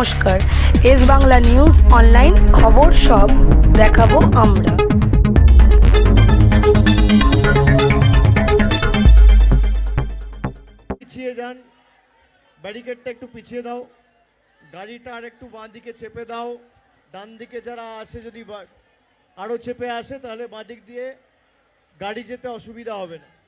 নমস্কার। S Bangla news online খবর সব দেখাবো আমরা। পিছিয়ে যান। ব্যারিকেডটা একটু পিছিয়ে দাও। গাড়িটা আর একটু বাঁ দিকে চেপে দাও। ডান দিকে যারা আসে, যদি বা- আরও চেপে আসে, তাহলে বাঁ দিক দিয়ে গাড়ি যেতে অসুবিধা হবে না।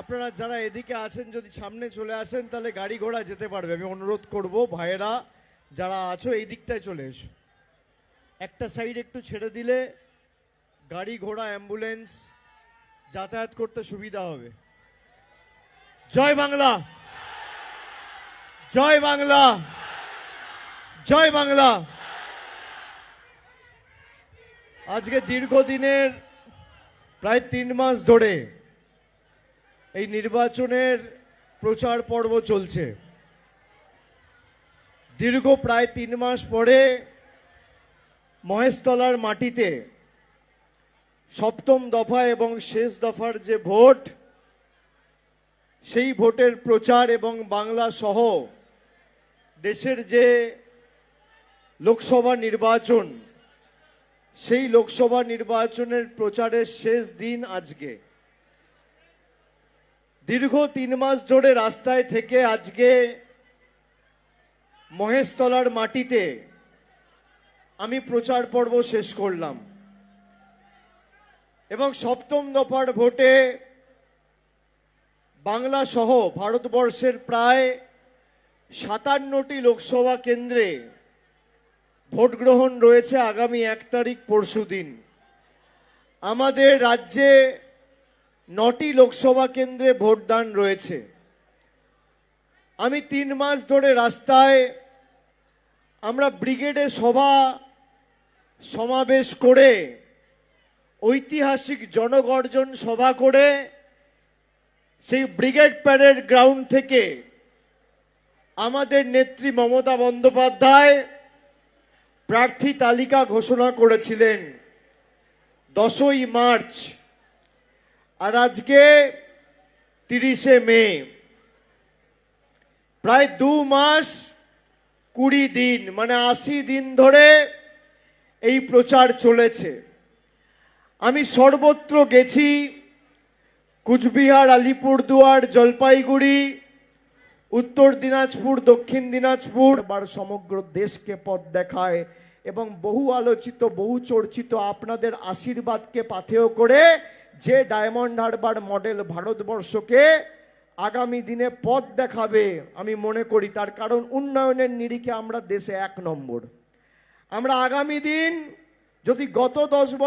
আপনারা যারা এদিকে আছেন, যদি সামনে চলে আসেন, তাহলে গাড়ি ঘোড়া যেতে পারবে। আমি অনুরোধ করব, ভাইয়েরা, যারা আছো, এই দিকটায় চলে এসো। একটা সাইড একটু ছেড়ে দিলে গাড়ি ঘোড়া, অ্যাম্বুলেন্স যাতায়াত করতে সুবিধা হবে। জয় বাংলা! জয় বাংলা! জয় বাংলা! আজকে দীর্ঘদিনের, প্রায় তিন মাস ধরে এই নির্বাচনের প্রচার পর্ব চলছে। দীর্ঘ প্রায় তিন মাস পরে মহেশতলার মাটিতে সপ্তম দফা এবং শেষ দফার যে ভোট, সেই ভোটের প্রচার এবং বাংলা সহ দেশের যে লোকসভা নির্বাচন, সেই লোকসভা নির্বাচনের প্রচারের শেষ দিন আজকে। দীর্ঘ তিন মাস ধরে রাস্তায় থেকে আজকে মহেশতলার মাটিতে আমি প্রচার পর্ব শেষ করলাম। এবং সপ্তম দফার ভোটে বাংলা সহ ভারতবর্ষের প্রায় সাতান্নটি লোকসভা কেন্দ্রে ভোট গ্রহণ রয়েছে আগামী এক তারিখ পরশু দিন আমাদের রাজ্যে নটি লোকসভা কেন্দ্রে ভোটদান রয়েছে। আমি তিন মাস ধরে রাস্তায় আমরা ব্রিগেডে সভা সমাবেশ করে, ঐতিহাসিক জনগর্জন সভা করে, সেই ব্রিগেড প্যারেড গ্রাউন্ড থেকে আমাদের নেত্রী মমতা বন্দ্যোপাধ্যায় প্রার্থী তালিকা ঘোষণা করেছিলেন দশই মার্চ। আর আজকে তিরিশে মে, প্রায় দু মাস কুড়ি দিন মানে আশি দিন ধরে এই প্রচার চলেছে। আমি সর্বত্র গেছি, কুচবিহার, আলিপুরদুয়ার, জলপাইগুড়ি, উত্তর দিনাজপুর, দক্ষিণ দিনাজপুর বার সমগ্র দেশকে পথ দেখায় এবং বহু আলোচিত, বহু চর্চিত, আপনাদের আশীর্বাদকে পাথেয় করে যে ডায়মন্ড হারবার মডেল ভারতবর্ষকে আগামী দিনে পথ দেখাবে, আমি মনে করি তার কারণ উন্নয়নের নিরিখে আমরা দেশে এক নম্বর। আমরা আগামী দিন যদি গত দশ বছর